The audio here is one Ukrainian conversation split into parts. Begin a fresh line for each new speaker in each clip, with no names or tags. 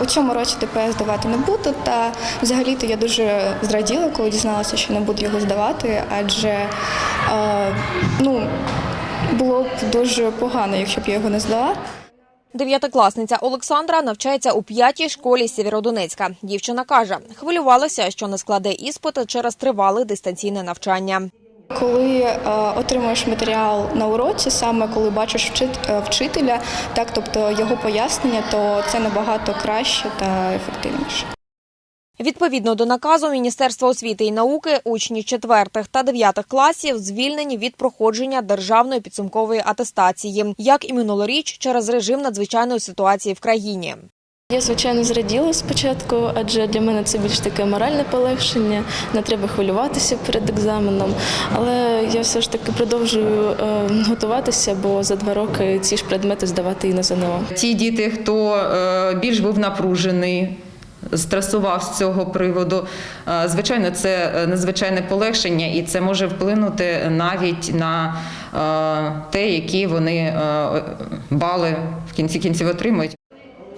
У цьому році ДПС здавати не буду, та взагалі-то я дуже зраділа, коли дізналася, що не буду його здавати, адже е, ну, було б дуже погано, якщо б я його не здала.
Дев'ятикласниця Олександра навчається у п'ятій школі Сєвєродонецька. Дівчина каже, хвилювалася, що не складе іспити через тривале дистанційне навчання.
Коли е, отримуєш матеріал на уроці, саме коли бачиш вчит- е, вчителя, так тобто його пояснення, то це набагато краще та ефективніше.
Відповідно до наказу Міністерства освіти і науки, учні четвертих та дев'ятих класів звільнені від проходження державної підсумкової атестації, як і минулоріч через режим надзвичайної ситуації в країні.
Я звичайно зраділа спочатку, адже для мене це більш таке моральне полегшення, не треба хвилюватися перед екзаменом. Але я все ж таки продовжую е, готуватися, бо за два роки ці ж предмети здавати і на ЗНО.
Ті діти, хто е, більш був напружений, стресував з цього приводу, е, звичайно, це надзвичайне полегшення, і це може вплинути навіть на те, які вони бали в кінці кінців отримують.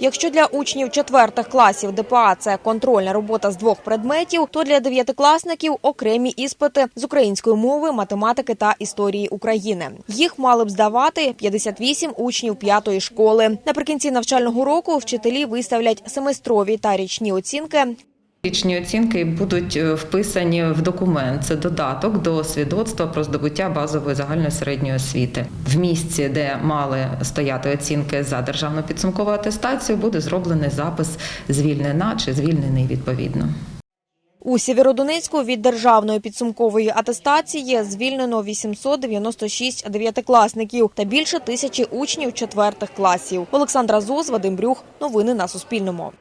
Якщо для учнів четвертих класів ДПА це контрольна робота з двох предметів, то для дев'ятикласників окремі іспити з української мови, математики та історії України. Їх мали б здавати 58 учнів п'ятої школи. Наприкінці навчального року вчителі виставлять семестрові та річні оцінки.
Річні оцінки будуть е, вписані в документ. Це додаток до свідоцтва про здобуття базової загальної середньої освіти. В місці, де мали стояти оцінки за державну підсумкову атестацію, буде зроблений запис звільнена чи звільнений відповідно.
У Сєвєродонецьку від державної підсумкової атестації звільнено 896 дев'ятикласників та більше тисячі учнів четвертих класів. Олександра Зоз, Вадим Брюх. Новини на Суспільному.